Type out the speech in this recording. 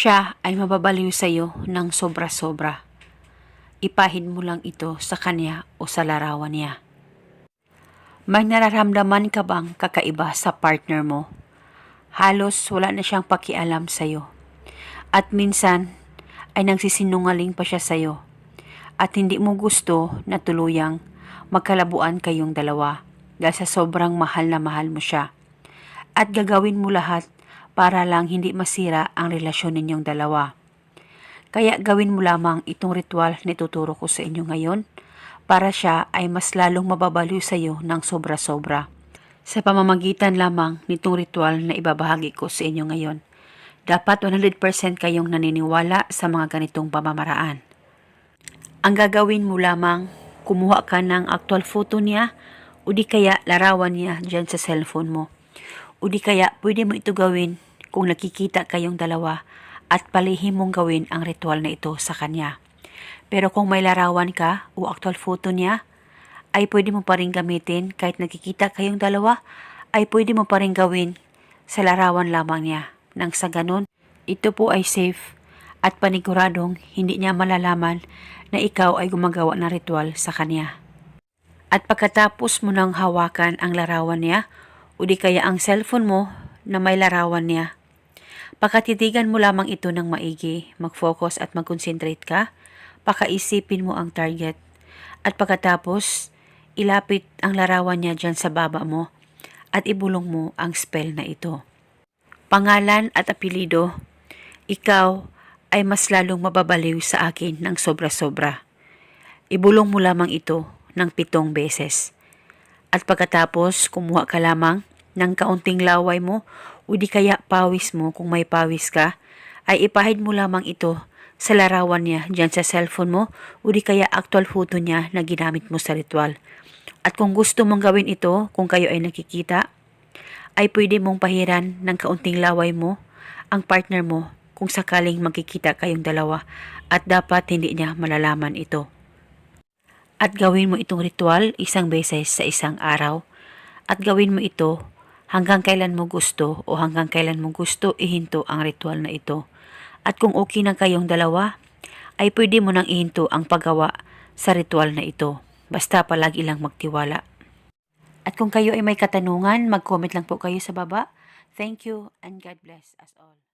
Siya ay mababaliw sa iyo ng sobra-sobra. Ipahid mo lang ito sa kanya o sa larawan niya. May nararamdaman ka bang kakaiba sa partner mo? Halos wala na siyang pakialam sa iyo. At minsan ay nagsisinungaling pa siya sa iyo. At hindi mo gusto na tuluyang magkalabuan kayong dalawa dahil sa sobrang mahal na mahal mo siya. At gagawin mo lahat para lang hindi masira ang relasyon ninyong dalawa. Kaya gawin mo lamang itong ritual na ituturo ko sa inyo ngayon para siya ay mas lalong mababaliw sa iyo ng sobra-sobra. Sa pamamagitan lamang nitong ritual na ibabahagi ko sa inyo ngayon, dapat 100% kayong naniniwala sa mga ganitong pamamaraan. Ang gagawin mo lamang, kumuha ka ng actual photo niya o di kaya larawan niya dyan sa cellphone mo. O di kaya pwede mo ito gawin kung nakikita kayong dalawa at palihim mong gawin ang ritual na ito sa kanya. Pero kung may larawan ka o actual photo niya, ay pwede mo pa rin gamitin kahit nakikita kayong dalawa, ay pwede mo pa rin gawin sa larawan lamang niya. Nang sa ganun, ito po ay safe at paniguradong hindi niya malalaman na ikaw ay gumagawa ng ritual sa kanya. At pagkatapos mo nang hawakan ang larawan niya o di kaya ang cellphone mo na may larawan niya, Pakatitigan mo lamang ito ng maigi, mag-focus at mag-concentrate ka, pakaisipin mo ang target. At pagkatapos, ilapit ang larawan niya dyan sa baba mo at ibulong mo ang spell na ito. Pangalan at apelido, ikaw ay mas lalong mababaliw sa akin ng sobra-sobra. Ibulong mo lamang ito ng pitong beses. At pagkatapos, kumuha ka lamang ng kaunting laway mo o di kaya pawis mo kung may pawis ka, ay ipahid mo lamang ito sa larawan niya dyan sa cellphone mo o di kaya actual photo niya na ginamit mo sa ritual. At kung gusto mong gawin ito, kung kayo ay nakikita, ay pwede mong pahiran ng kaunting laway mo ang partner mo kung sakaling magkikita kayong dalawa at dapat hindi niya malalaman ito. At gawin mo itong ritual isang beses sa isang araw at gawin mo ito hanggang kailan mo gusto o hanggang kailan mo gusto ihinto ang ritual na ito. At kung okay na kayong dalawa, ay pwede mo nang ihinto ang paggawa sa ritual na ito. Basta palagi lang magtiwala. At kung kayo ay may katanungan, mag-comment lang po kayo sa baba. Thank you and God bless us all.